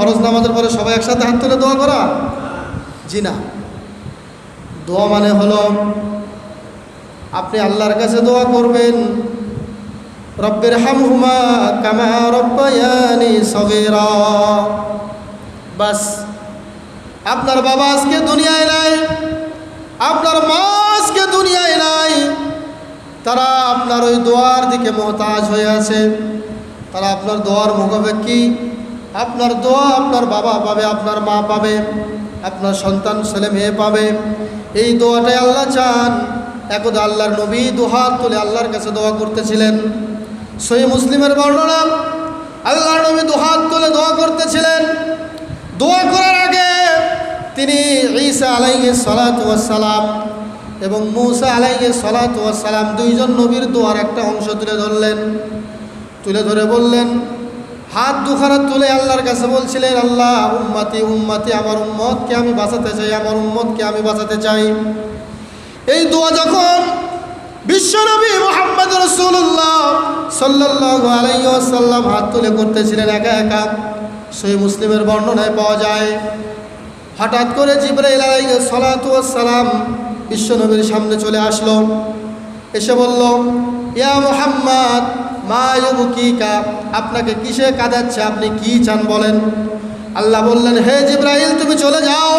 ফরজ নামাজের পরে সবাই একসাথে হাত তুলে দোয়া করা? জি না। দোয়া মানে হলো, আপনি আল্লাহর কাছে দোয়া করবেন, রব্বের হাম হামহুমা কামা রব্বায়ানি সগীরা। বাস, আপনার বাবা আজকে দুনিয়ায় নাই, আপনার মা আজকে দুনিয়ায় নাই, তারা আপনার ওই দোয়ার দিকে মহতাজ হয়ে আছে। তারা আপনার দোয়ার মুখাপেক্ষি আপনার দোয়া আপনার বাবা পাবে, আপনার মা পাবে, আপনার সন্তান, ছেলে মেয়ে পাবে। এই দোয়াটাই আল্লাহ চান। একদা আল্লাহর নবী দুহাত তুলে আল্লাহর কাছে দোয়া করতেছিলেন। সই মুসলিমের বর্ণনা, আল্লাহর নবী দুহাত তুলে দোয়া করতেছিলেন। দোয়া করার আগে তিনি ঈসা আলাইহি সালাম এবং মূসা আলাইহি সালাম দুইজন নবীর দোয়ার একটা অংশ তুলে ধরলেন। তুলে ধরে বললেন হাত দুখানা তুলে আল্লাহর কাছে বলছিলেন, আল্লাহ, উম্মাতি উম্মাতি, আমার উম্মতকে আমি বাঁচাতে চাই, আমার উম্মতকে আমি বাঁচাতে চাই। এই দোয়া যখন বিশ্বনবী মোহাম্মদ রসুল্লাহ সাল্লাহ আলাইসাল্লাম হাত তুলে করতেছিলেন, একা একা, সেই মুসলিমের বর্ণনায় পাওয়া যায়। হঠাৎ করে জিব্রাইল আলাইহি সালাম বিশ্বনবীর সামনে চলে আসলো। এসে বলল, ইয়া মোহাম্মদ মা কা আপনাকে কিসে কাঁদাচ্ছে, আপনি কি চান বলেন? আল্লাহ বললেন, হে জিব্রাইল, তুমি চলে যাও।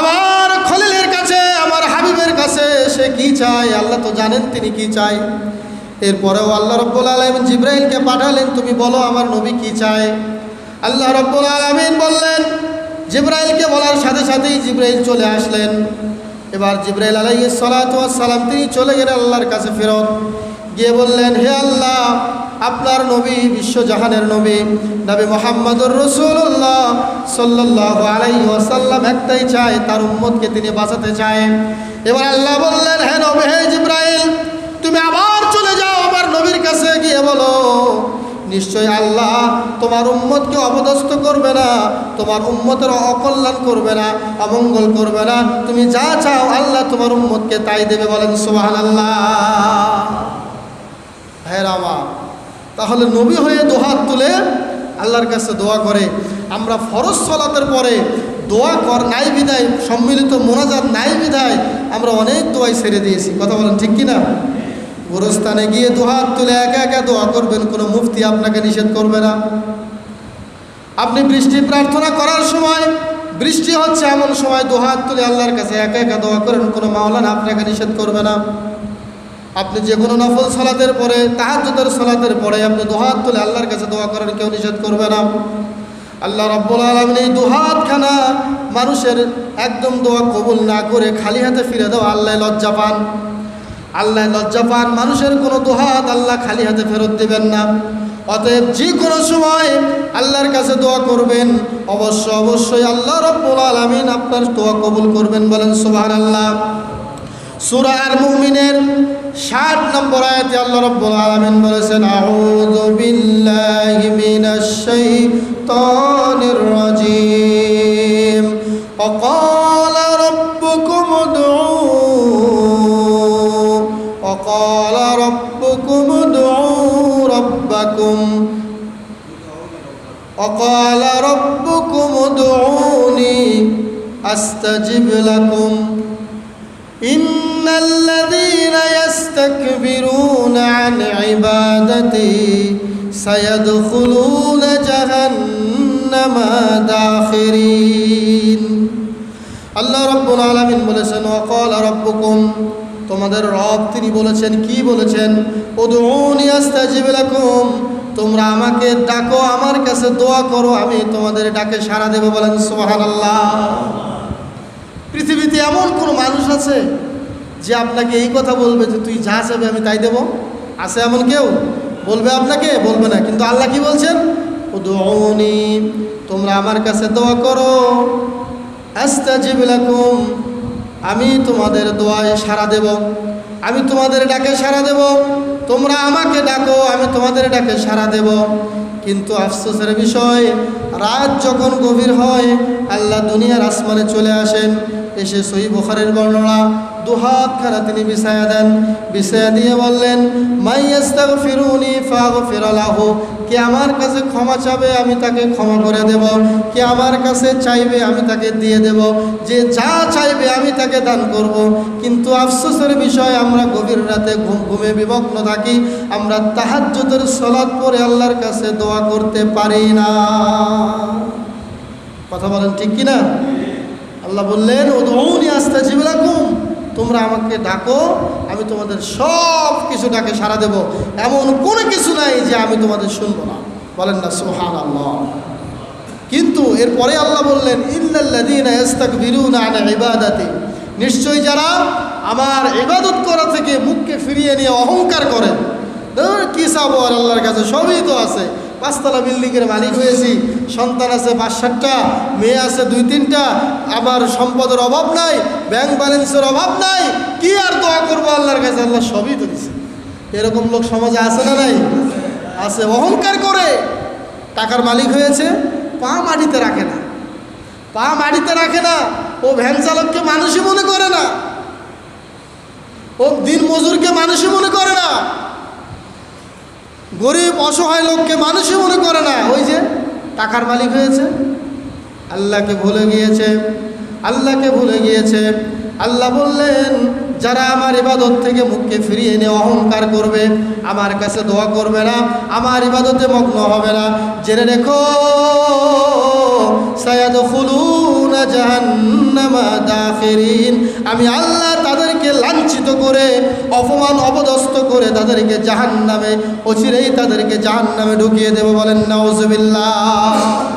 আমার খলিলের কাছে, আমার হাবিবের কাছে, সে কি চায়? আল্লাহ তো জানেন তিনি কি চায়। এরপরেও আল্লাহ রব্বুল আলমিন জিব্রাইলকে পাঠালেন, তুমি বলো, আমার নবী কি চায়? আল্লাহ রব্বুল আলমিন বললেন, জিব্রাইলকে বলার সাথে সাথেই জিব্রাইল চলে আসলেন। এবার জিব্রাইল আলাই সালাম, তিনি চলে গেলেন আল্লাহর কাছে ফেরত। গিয়ে বললেন, হে আল্লাহ, আপনার নবী বিশ্বজাহানের নবী নবী মোহাম্মদুর রসুল্লাহ সাল্লাহ আলাই ওয়াসাল্লাম একটাই চায়, তার উম্মতকে তিনি বাঁচাতে চায়। এবার আল্লাহ বললেন, হে নবী, হে জিব্রাইল, তুমি আবার চলে যাও আমার নবীর কাছে গিয়ে বলো, নিশ্চয় আল্লাহ তোমার উম্মতকে অপদস্থ করবে না, তোমার উম্মতের অকল্যাণ করবে না, অমঙ্গল করবে না, তুমি যা চাও আল্লাহ তোমার উম্মতকে তাই দেবে বলেন সোহান আল্লাহ রামা তাহলে নবী হয়ে দোহাত তুলে আল্লাহর কাছে দোয়া করে। আমরা ফরজ সলাতের পরে দোয়া কর নাই বিদায় সম্মিলিত মোনাজাত নাই বিদায় আমরা অনেক দোয়াই ছেড়ে দিয়েছি। কথা বলেন ঠিক কিনা? গোরস্থানে গিয়ে দোহাত তুলে একা একা দোয়া করবেন, কোনো মুফতি আপনাকে নিষেধ করবে না। আপনি বৃষ্টি প্রার্থনা করার সময়, বৃষ্টি হচ্ছে এমন সময় দোহাত তুলে আল্লাহর কাছে একা একা দোয়া করেন, কোনো মাওলানা আপনাকে নিষেধ করবে না। আপনি যে কোনো নফল সলাতের পরে, তাহাজ্জুদের সলাতের পরে আপনি দোহাত তুলে আল্লাহর কাছে দোয়া করেন কেউ নিষেধ করবে না। আল্লাহ রব্বুল আলমিন এই দুহাতখানা মানুষের একদম দোয়া কবুল না করে খালি হাতে ফিরে দেওয়া আল্লাহ লজ্জা পান। আল্লাহ লজ্জা পান, মানুষের কোনো দোহাত আল্লাহ খালি হাতে ফেরত দেবেন না। অতএব যে কোনো সময় আল্লাহর কাছে দোয়া করবেন, অবশ্য অবশ্যই আল্লাহ রব্বুল আলমিন আপনার দোয়া কবুল করবেন বলেন সুবাহ আল্লাহ সুরা আর মুমিনের ষাট নম্বর আয়াতে আল্লাহ রব্বুল আলামিন বলেছেন আউযু বিল্লাহি মিনাশ শাইতানির রাজিম وقال ربكم ادعوا وقال ربكم ادعوا ربكم وقال ربكم ادعوني استجب لكم إن الذين يستكبرون عن عبادتي سيدخلون جهنم داخرين আল্লাহ রব্বুল আলমিন বলেছেন অকল রব্বুকুম তোমাদের রব তিনি বলেছেন কি বলেছেন উদউনি আস্তাজিব লাকুম তোমরা আমাকে ডাকো আমার কাছে দোয়া করো আমি তোমাদের ডাকে সাড়া দেবো বলেন সুবহানাল্লাহ পৃথিবীতে এমন কোনো মানুষ আছে যে আপনাকে এই কথা বলবে যে তুই যা চাবে আমি তাই দেব। আছে এমন কেউ? বলবে আপনাকে? বলবে না। কিন্তু আল্লাহ কি বলছেন? উদৌনি তোমরা আমার কাছে দোয়া করো। আস্তাজিব আমি তোমাদের দোয়ায় সাড়া দেব। আমি তোমাদের ডাকে সাড়া দেব। তোমরা আমাকে ডাকো, আমি তোমাদের ডাকে সাড়া দেব। কিন্তু আফসোসের বিষয়, রাত যখন গভীর হয়, আল্লাহ দুনিয়ার আসমানে চলে আসেন। এসে সই বুখারের বর্ণনা দুহাত খানা তিনি বিছায়া দেন, বিছায়া দিয়ে বললেন মাইয়াস্তাগ ফিরুনি ফাগ ফিরালাহু কে আমার কাছে ক্ষমা চাবে আমি তাকে ক্ষমা করে দেব, কে আমার কাছে চাইবে আমি তাকে দিয়ে দেব, যে যা চাইবে আমি তাকে দান করব। কিন্তু আফসোসের বিষয়, আমরা গভীর রাতে ঘুম বিভগ্ন থাকি, আমরা তাহাজ্জুদের সলাৎ পরে আল্লাহর কাছে দোয়া করতে পারি না। কথা বলেন ঠিক কি না আল্লাহ বললেন ও দৌনি আস্তে জিবলাকুম তোমরা আমাকে ডাকো আমি তোমাদের সব কিছু ডাকে সারা দেব। এমন কোনো কিছু নাই যে আমি তোমাদের শুনব না। বলেন না সোহান আল্লাহ কিন্তু এরপরে আল্লাহ বললেন ইবাদাতি। নিশ্চয়ই যারা আমার ইবাদত করা থেকে মুখকে ফিরিয়ে নিয়ে অহংকার করে ধর, কি চাবো আর আল্লাহর কাছে? সবই তো আছে। পাঁচতলা বিল্ডিংয়ের মালিক হয়েছি। সন্তান আছে পাঁচ, সাতটা, মেয়ে আছে দুই, তিনটা। আমার সম্পদের অভাব নাই ব্যাংক ব্যালেন্সের অভাব নাই, কি আর দোয়া করব আল্লাহর কাছে? আল্লাহ সবই তো দিছে। এরকম লোক সমাজে আছে না নাই? আছে। অহংকার করে টাকার মালিক হয়েছে, পা মাটিতে রাখে না। পা মাটিতে রাখে না, ও ভ্যান চালককে মানুষই মনে করে না। ও দিন মজুরকে মানুষই মনে করে গরিব, অসহায় লোককে মানুষই মনে করে না। ওই যে টাকার মালিক হয়েছে। আল্লাহকে ভুলে গিয়েছে। আল্লাহকে ভুলে গিয়েছে। আল্লাহ বললেন, যারা আমার ইবাদত থেকে মুখকে ফিরিয়ে এনে অহংকার করবে, আমার কাছে দোয়া করবে না, আমার ইবাদতে মগ্ন হবে না। জেনে রেখো, সায়াদখুলুনা জাহান্নামা দাখিরিন। আমি আল্লাহ তাদেরকে লাঞ্ছিত করে, অপমান অপদস্থ করে তাদেরকে জাহান নামে অচিরেই তাদেরকে জাহান নামে ঢুকিয়ে দেব বলেন, নাউজুবিল্লাহ।